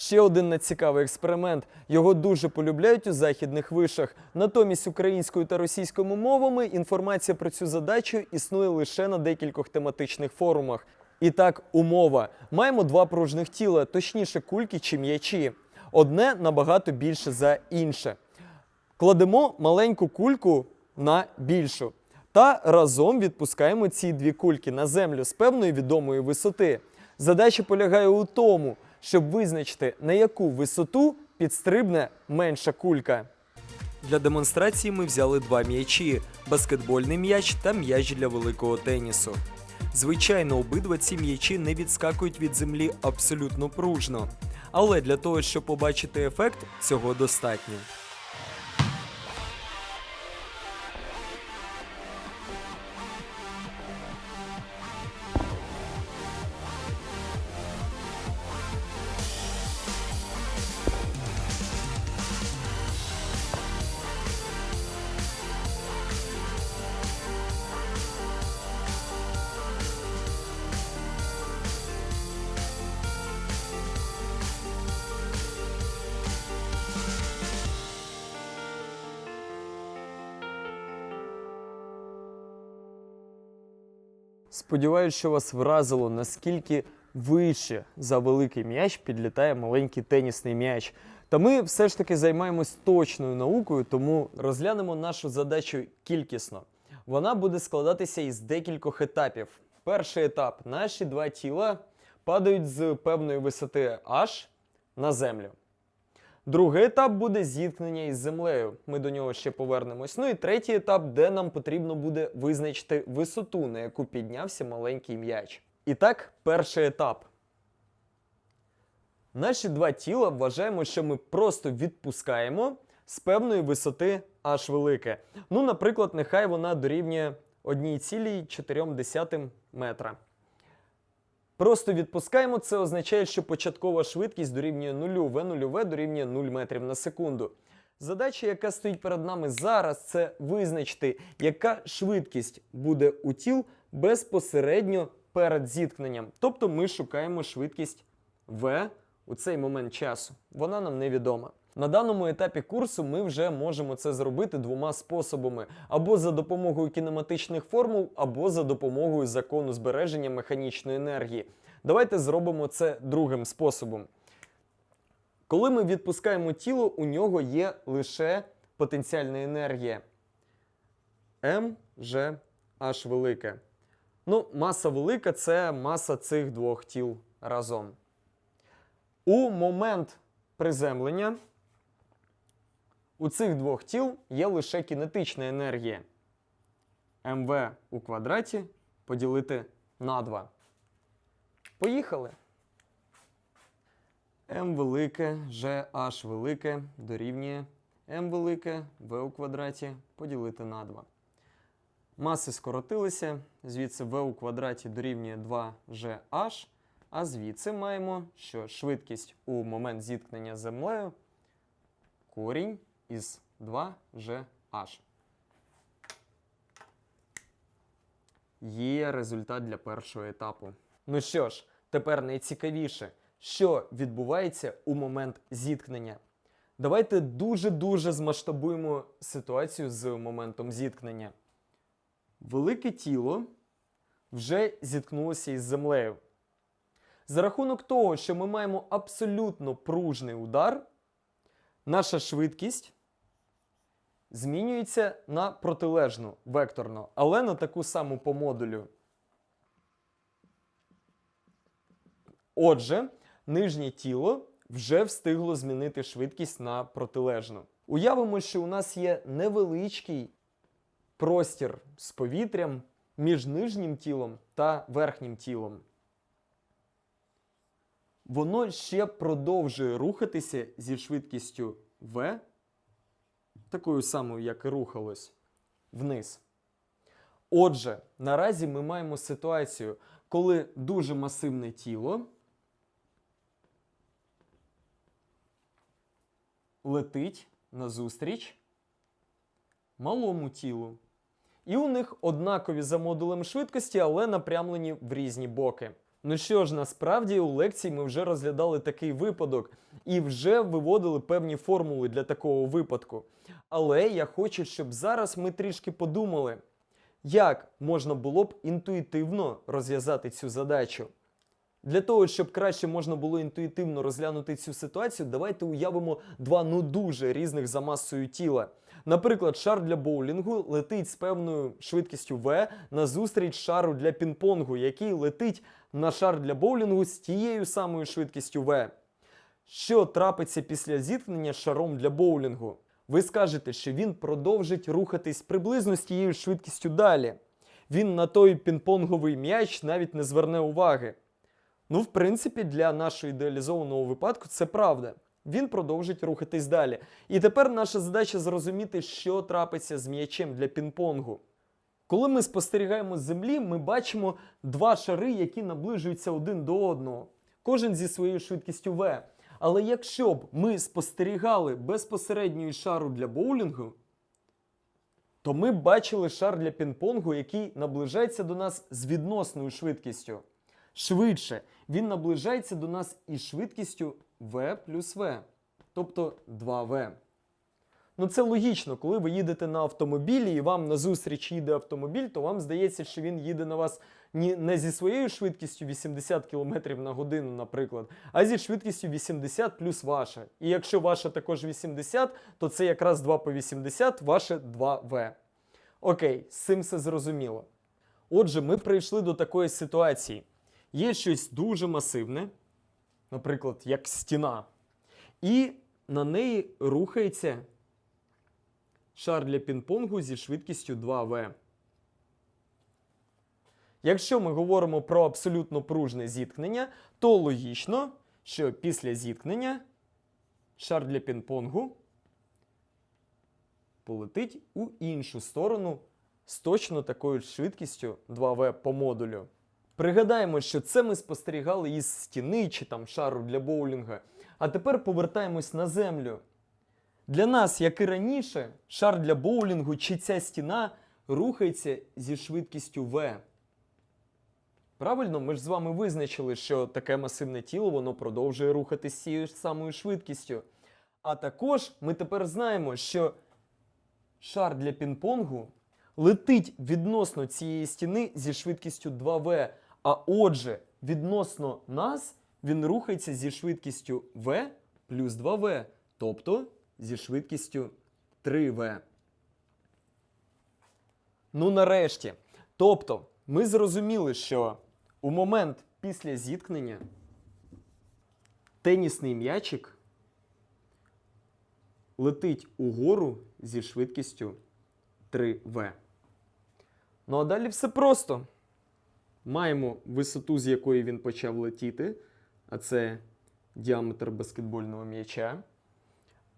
Ще один нецікавий експеримент. Його дуже полюбляють у західних вишах. Натомість українською та російською мовами інформація про цю задачу існує лише на декількох тематичних форумах. І так, умова: маємо два пружних тіла, точніше кульки чи м'ячі. Одне набагато більше за інше. Кладемо маленьку кульку на більшу та разом відпускаємо ці дві кульки на землю з певної відомої висоти. Задача полягає у тому, щоб визначити, на яку висоту підстрибне менша кулька. Для демонстрації ми взяли два м'ячі: баскетбольний м'яч та м'яч для великого тенісу. Звичайно, обидва ці м'ячі не відскакують від землі абсолютно пружно. Але для того, щоб побачити ефект, цього достатньо. Сподіваюсь, що вас вразило, наскільки вище за великий м'яч підлітає маленький тенісний м'яч. Та ми все ж таки займаємось точною наукою, тому розглянемо нашу задачу кількісно. Вона буде складатися із декількох етапів. Перший етап: наші два тіла падають з певної висоти H на землю. Другий етап буде зіткнення із землею. Ми до нього ще повернемось. Ну і третій етап, де нам потрібно буде визначити висоту, на яку піднявся маленький м'яч. І так, перший етап. Наші два тіла вважаємо, що ми просто відпускаємо з певної висоти аж велике. Ну, наприклад, нехай вона дорівнює 1,4 метра. Просто відпускаємо, це означає, що початкова швидкість дорівнює нулю, в нульове дорівнює 0 метрів на секунду. Задача, яка стоїть перед нами зараз, це визначити, яка швидкість буде у тіл безпосередньо перед зіткненням. Тобто ми шукаємо швидкість v у цей момент часу. Вона нам невідома. На даному етапі курсу ми вже можемо це зробити двома способами: або за допомогою кінематичних формул, або за допомогою закону збереження механічної енергії. Давайте зробимо це другим способом. Коли ми відпускаємо тіло, у нього є лише потенціальна енергія. М, Ж, H велике. Ну, маса велика це маса цих двох тіл разом. У момент приземлення у цих двох тіл є лише кінетична енергія. МВ у квадраті поділити на 2. Поїхали. М велике, GH велике дорівнює М велике В у квадраті поділити на 2. Маси скоротилися, звідси В у квадраті дорівнює 2GH, а звідси маємо, що швидкість у момент зіткнення з землею корінь із 2GH. Є результат для першого етапу. Ну що ж, тепер найцікавіше, що відбувається у момент зіткнення. Давайте дуже-дуже змасштабуємо ситуацію з моментом зіткнення. Велике тіло вже зіткнулося із землею. За рахунок того, що ми маємо абсолютно пружний удар, наша швидкість змінюється на протилежну векторно, але на таку саму по модулю. Отже, нижнє тіло вже встигло змінити швидкість на протилежну. Уявимо, що у нас є невеличкий простір з повітрям між нижнім тілом та верхнім тілом. Воно ще продовжує рухатися зі швидкістю v, такою самою, як і рухалось, вниз. Отже, наразі ми маємо ситуацію, коли дуже масивне тіло летить назустріч малому тілу. І у них однакові за модулем швидкості, але напрямлені в різні боки. Ну що ж, насправді у лекції ми вже розглядали такий випадок і вже виводили певні формули для такого випадку. Але я хочу, щоб зараз ми трішки подумали, як можна було б інтуїтивно розв'язати цю задачу. Для того, щоб краще можна було інтуїтивно розглянути цю ситуацію, давайте уявимо два ну дуже різних за масою тіла. Наприклад, шар для боулінгу летить з певною швидкістю v назустріч шару для пінг-понгу, який летить на шар для боулінгу з тією самою швидкістю v. Що трапиться після зіткнення шаром для боулінгу? Ви скажете, що він продовжить рухатись приблизно з тією швидкістю далі. Він на той пінг-понговий м'яч навіть не зверне уваги. Ну, в принципі, для нашого ідеалізованого випадку це правда. Він продовжить рухатись далі. І тепер наша задача зрозуміти, що трапиться з м'ячем для пінг-понгу. Коли ми спостерігаємо з землі, ми бачимо два шари, які наближуються один до одного, кожен зі своєю швидкістю v. Але якщо б ми спостерігали безпосередньо шару для боулінгу, то ми б бачили шар для пінг-понгу, який наближається до нас з відносною швидкістю. Швидше, він наближається до нас із швидкістю v плюс v, тобто 2v. Ну це логічно, коли ви їдете на автомобілі і вам назустріч їде автомобіль, то вам здається, що він їде на вас не зі своєю швидкістю 80 км на годину, наприклад, а зі швидкістю 80 плюс ваша. І якщо ваша також 80, то це якраз 2 по 80, ваше 2v. Окей, з цим все зрозуміло. Отже, ми прийшли до такої ситуації. Є щось дуже масивне, наприклад, як стіна, і на неї рухається шар для пінг-понгу зі швидкістю 2v. Якщо ми говоримо про абсолютно пружне зіткнення, то логічно, що після зіткнення шар для пінг-понгу полетить у іншу сторону з точно такою швидкістю 2v по модулю. Пригадаємо, що це ми спостерігали із стіни чи там шару для боулінга. А тепер повертаємось на землю. Для нас, як і раніше, шар для боулінгу чи ця стіна рухається зі швидкістю v. Правильно, ми ж з вами визначили, що таке масивне тіло воно продовжує рухатись з цією ж самою швидкістю. А також ми тепер знаємо, що шар для пінг-понгу летить відносно цієї стіни зі швидкістю 2v. А отже, відносно нас він рухається зі швидкістю v плюс 2v, тобто зі швидкістю 3v. Ну, нарешті. Тобто, ми зрозуміли, що у момент після зіткнення тенісний м'ячик летить угору зі швидкістю 3v. Ну а далі все просто. Маємо висоту, з якої він почав летіти, а це діаметр баскетбольного м'яча.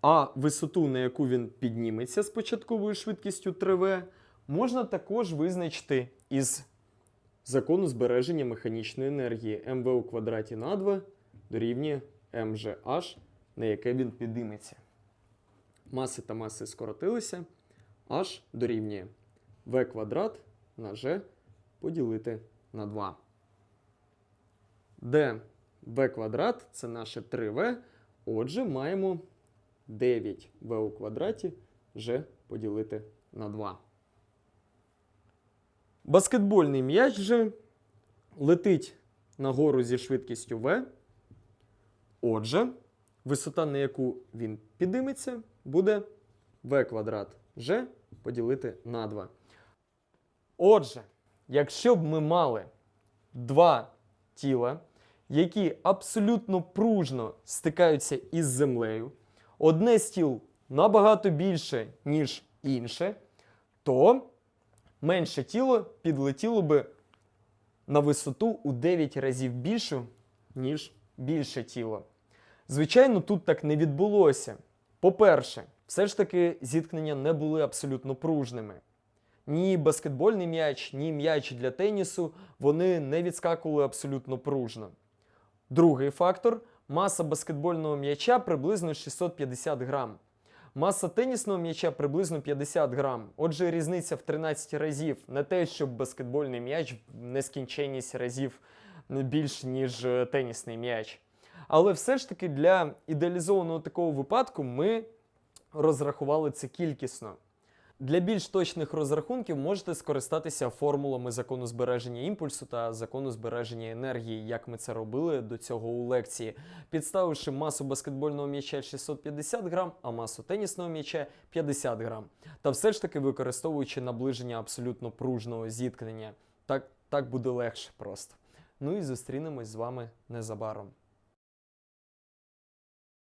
А висоту, на яку він підніметься з початковою швидкістю 3v, можна також визначити із закону збереження механічної енергії mv у квадраті на 2 дорівнює mgh, на яке він підніметься. Маси та маси скоротилися, h дорівнює v квадрат на g поділити на 2. Де v квадрат це наше 3v, отже, маємо 9v у квадраті g поділити на 2. Баскетбольний м'яч же летить нагору зі швидкістю v. Отже, висота, на яку він підійметься, буде v квадрат g поділити на 2. Отже, якщо б ми мали два тіла, які абсолютно пружно стикаються із землею, одне з тіл набагато більше, ніж інше, то менше тіло підлетіло би на висоту у 9 разів більшу, ніж більше тіло. Звичайно, тут так не відбулося. По-перше, все ж таки зіткнення не були абсолютно пружними. Ні баскетбольний м'яч, ні м'яч для тенісу вони не відскакували абсолютно пружно. Другий фактор маса баскетбольного м'яча приблизно 650 грам. Маса тенісного м'яча приблизно 50 грам. Отже, різниця в 13 разів. Не те, щоб баскетбольний м'яч в нескінченність разів більш ніж е, тенісний м'яч. Але все ж таки для ідеалізованого такого випадку ми розрахували це кількісно. Для більш точних розрахунків можете скористатися формулами закону збереження імпульсу та закону збереження енергії, як ми це робили до цього у лекції, підставивши масу баскетбольного м'яча 650 грам, а масу тенісного м'яча 50 грам. Та все ж таки використовуючи наближення абсолютно пружного зіткнення. Так, так буде легше просто. Ну і зустрінемось з вами незабаром.